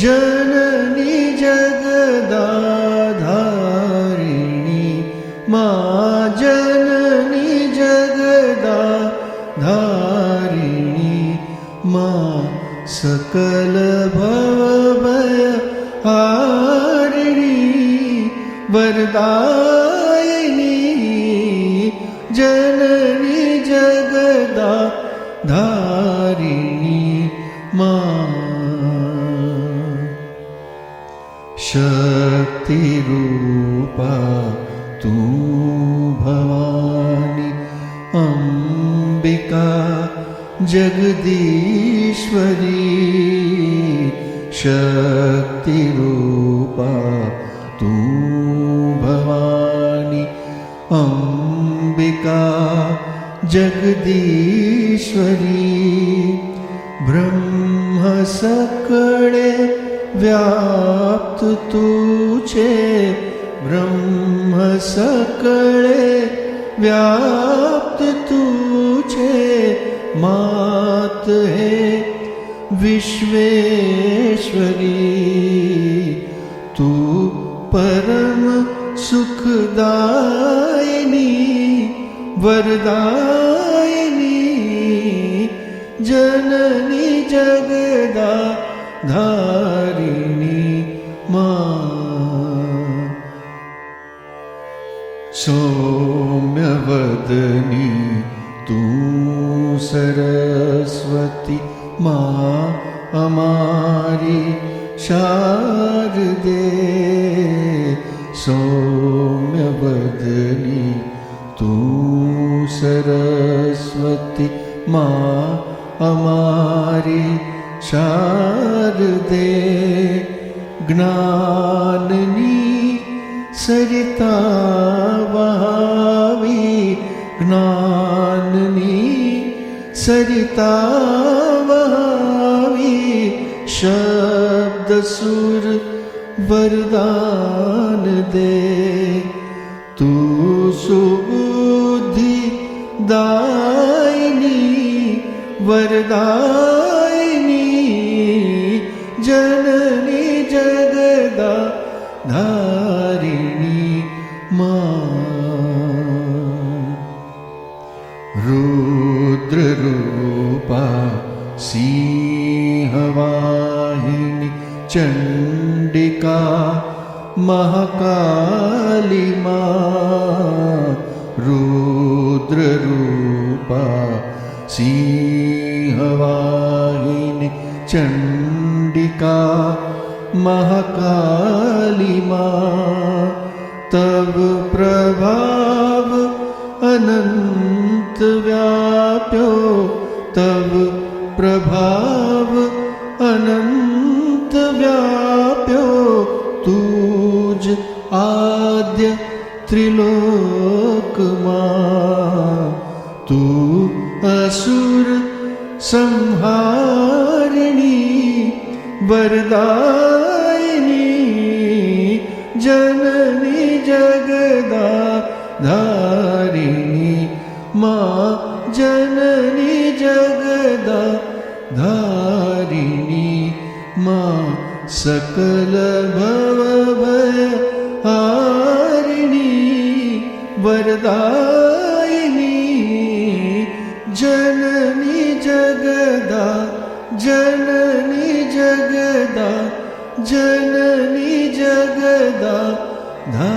जननी जगदाधारिणी मा जननी जगदा धारिणी मा सकल भवभय हारिणी वरदायिनी जननी जगदा धारिणी मा शक्तिरूपा तू भवानी। अम्बिका जगदीश्वरी शक्तिरूपा तू भवानी। अम्बिका जगदीश्वरी ब्रह्म ब्रह्मसकळे व्याप्त तुझे ब्रह्मसकळे व्याप्त तुझे मात हे विश्वेश्वरी। तू परम सुखदायिनी वरदायिनी जननी जगदा। धारिणी मा। सौम्यवदनी तू सरस्वती मा। अमारी शारदे। सौम्यवदनी तू सरस्वती मा। अमारी शारदे ज्ञाननी सरिता वहावी ज्ञाननी सरिता वहावी शब्दसुर वरदान दे तू सुबुद्धि दायिनी वरदायिनी चण्डिका महाकाली मा रुद्ररूपा सिंहवाहिनी चण्डिका महाकाली मा तव प्रभाव अनन्त व्याप्यो तव प्रभाव अनन्त आद्य त्रिलोकमा तू असुर संहारिणी, वरदायिनी, जननी जगदा धारिणी मा, जननी जगदा धारिणी मा, सकल भवभय हारिणी वरदायिनी जननी जगदा जननी जगदा जननी जगदा धा